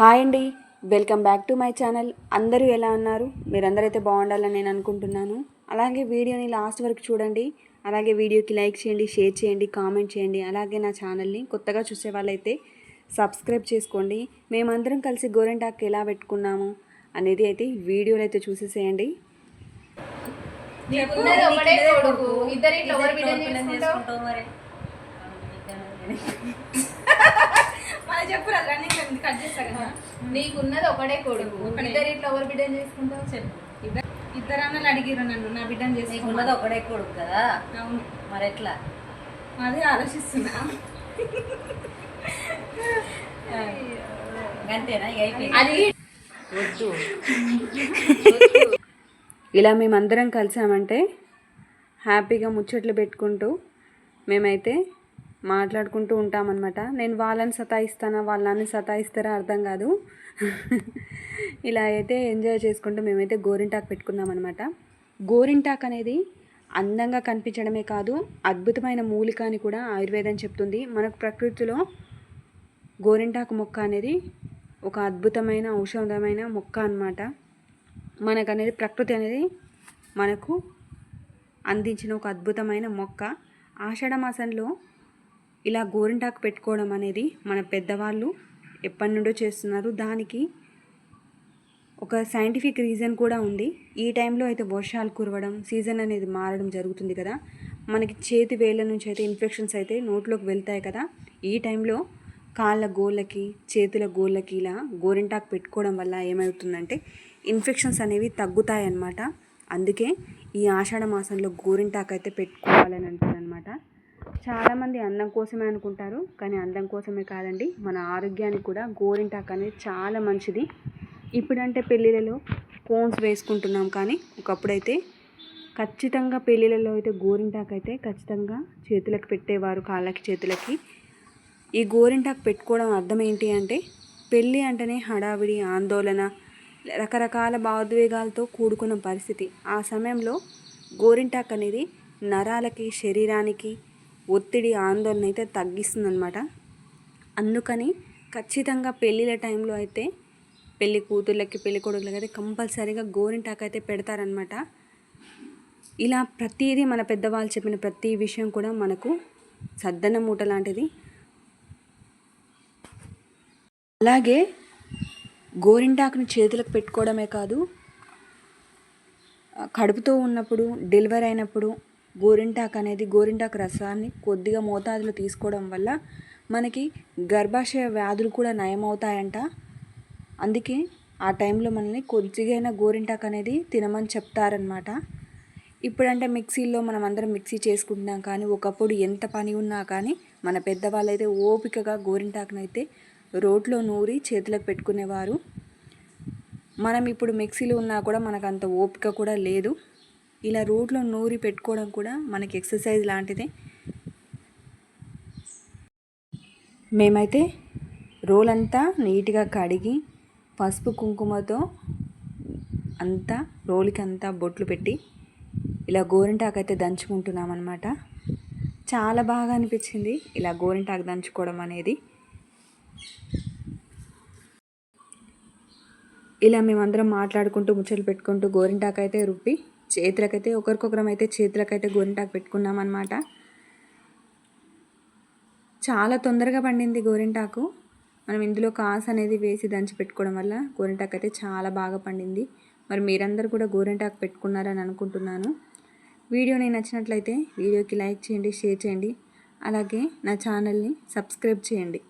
Hi అండి. Welcome back to my channel. అందరూ ఎలా ఉన్నారు? మీరందరూ అయితే బాగుండాలని నేను అనుకుంటున్నాను. అలాగే వీడియోని లాస్ట్ వరకు చూడండి. అలాగే వీడియోకి లైక్ చేయండి షేర్ చేయండి కామెంట్ చేయండి. అలాగే నా ఛానల్ని కొత్తగా చూసే వాళ్ళైతే సబ్స్క్రైబ్ చేసుకోండి. మేమందరం కలిసి గోరెంటాక్ ఎలా పెట్టుకున్నాము అనేది అయితే వీడియోలో అయితే చూసేసేయండి. ఇద్దరు మన చెప్పు రన్నింగ్ కట్ చేస్తా కదా. నీకున్నది ఒకటే కొడుకు. ఇద్దరు ఇట్లా ఎవరు బిడ్డని చేసుకుంటావు? చెప్పు. ఇద్దరు ఇద్దరు అన్నలు అడిగిరు నన్ను నా బిడ్డను చేసుకున్నది ఒకడే కొడుకు కదా. అవును. మరి ఎట్లా? అదే ఆలోచిస్తున్నా. అంతేనా అది వద్దు. ఇలా మేమందరం కలిసామంటే హ్యాపీగా ముచ్చట్లు పెట్టుకుంటూ మేమైతే మాట్లాడుకుంటూ ఉంటామన్నమాట. నేను వాళ్ళని సతాయిస్తానా వాళ్ళని సతాయిస్తారా అర్థం కాదు. ఇలా అయితే ఎంజాయ్ చేసుకుంటూ మేమైతే గోరింటాకు పెట్టుకున్నామన్నమాట. గోరింటాక్ అనేది అందంగా కనిపించడమే కాదు అద్భుతమైన మూలిక అని కూడా ఆయుర్వేదం చెప్తుంది. మనకు ప్రకృతిలో గోరింటాకు మొక్క అనేది ఒక అద్భుతమైన ఔషధమైన మొక్క అన్నమాట. మనకు అనేది ప్రకృతి అనేది మనకు అందించిన ఒక అద్భుతమైన మొక్క. ఆషాఢ మాసంలో ఇలా గోరింటాకు పెట్టుకోవడం అనేది మన పెద్దవాళ్ళు ఎప్పటి నుండో చేస్తున్నారు. దానికి ఒక సైంటిఫిక్ రీజన్ కూడా ఉంది. ఈ టైంలో అయితే వర్షాలు కురవడం సీజన్ అనేది మారడం జరుగుతుంది కదా. మనకి చేతి వేళ్ళ నుంచి అయితే ఇన్ఫెక్షన్స్ అయితే నోట్లోకి వెళ్తాయి కదా. ఈ టైంలో కాళ్ళ గోళ్ళకి చేతుల గోళ్ళకి ఇలా గోరింటాకు పెట్టుకోవడం వల్ల ఏమవుతుందంటే ఇన్ఫెక్షన్స్ అనేవి తగ్గుతాయి అన్నమాట. అందుకే ఈ ఆషాఢ మాసంలో గోరింటాకు అయితే పెట్టుకోవాలని అంటారనమాట చాలామంది అందం కోసమే అనుకుంటారు కానీ అందం కోసమే కాదండి. మన ఆరోగ్యానికి కూడా గోరింటాకు అనేది చాలా మంచిది. ఇప్పుడంటే పెళ్ళిళ్ళలో కోన్స్ వేసుకుంటున్నాం కానీ ఒకప్పుడైతే ఖచ్చితంగా పెళ్ళిళ్ళలో అయితే గోరింటాకు అయితే ఖచ్చితంగా చేతులకు పెట్టేవారు కాళ్ళకి చేతులకి. ఈ గోరింటాకు పెట్టుకోవడం అర్థం ఏంటి అంటే పెళ్ళి అంటేనే హడావిడి ఆందోళన రకరకాల భావోద్వేగాలతో కూడుకున్న పరిస్థితి. ఆ సమయంలో గోరింటాకు అనేది నరాలకి శరీరానికి ఒత్తిడి ఆందోళన అయితే తగ్గిస్తుందన్నమాట. అందుకని ఖచ్చితంగా పెళ్ళిళ్ళ టైంలో అయితే పెళ్ళి కూతుర్లకి పెళ్ళి కొడుకులకి అయితే కంపల్సరీగా గోరింటాకు అయితే పెడతారనమాట ఇలా ప్రతిదీ మన పెద్దవాళ్ళు చెప్పిన ప్రతి విషయం కూడా మనకు సద్దన మూట లాంటిది. అలాగే గోరింటాకుని చేతులకు పెట్టుకోవడమే కాదు కడుపుతో ఉన్నప్పుడు డెలివరీ అయినప్పుడు గోరింటాకు అనేది గోరింటాకు రసాన్ని కొద్దిగా మోతాదులో తీసుకోవడం వల్ల మనకి గర్భాశయ వ్యాధులు కూడా నయమవుతాయంట. అందుకే ఆ టైంలో మనల్ని కొద్దిగైనా గోరింటాకు అనేది తినమని చెప్తారనమాట ఇప్పుడంటే మిక్సీలో మనం అందరం మిక్సీ చేసుకుంటున్నాం కానీ ఒకప్పుడు ఎంత పని ఉన్నా కానీ మన పెద్దవాళ్ళు అయితే ఓపికగా గోరింటాకునైతే రోట్లో నూరి చేతులకు పెట్టుకునేవారు. మనం ఇప్పుడు మిక్సీలు ఉన్నా కూడా మనకు అంత ఓపిక కూడా లేదు. ఇలా రోడ్లో నూరి పెట్టుకోవడం కూడా మనకి ఎక్సర్సైజ్ లాంటిదే. మేమైతే రోల్ అంతా నీట్గా కడిగి పసుపు కుంకుమతో అంతా రోలుకి అంతా బొట్లు పెట్టి ఇలా గోరింటాకు అయితే దంచుకుంటున్నాం అనమాట చాలా బాగా అనిపించింది ఇలా గోరింటాకు దంచుకోవడం అనేది. ఇలా మేమందరం మాట్లాడుకుంటూ ముచ్చట్లు పెట్టుకుంటూ గోరింటాకు అయితే రుబ్బి చేతులకైతే ఒకరికొకరం అయితే చేతులకైతే గోరింటాకు పెట్టుకున్నాం అనమాట చాలా తొందరగా పండింది గోరింటాకు. మనం ఇందులో కాస్ అనేది వేసి దంచి పెట్టుకోవడం వల్ల గోరింటాకు అయితే చాలా బాగా పండింది. మరి మీరందరూ కూడా గోరింటాకు పెట్టుకున్నారని అనుకుంటున్నాను. వీడియో నేను నచ్చినట్లయితే వీడియోకి లైక్ చేయండి షేర్ చేయండి. అలాగే నా ఛానల్ని సబ్స్క్రైబ్ చేయండి.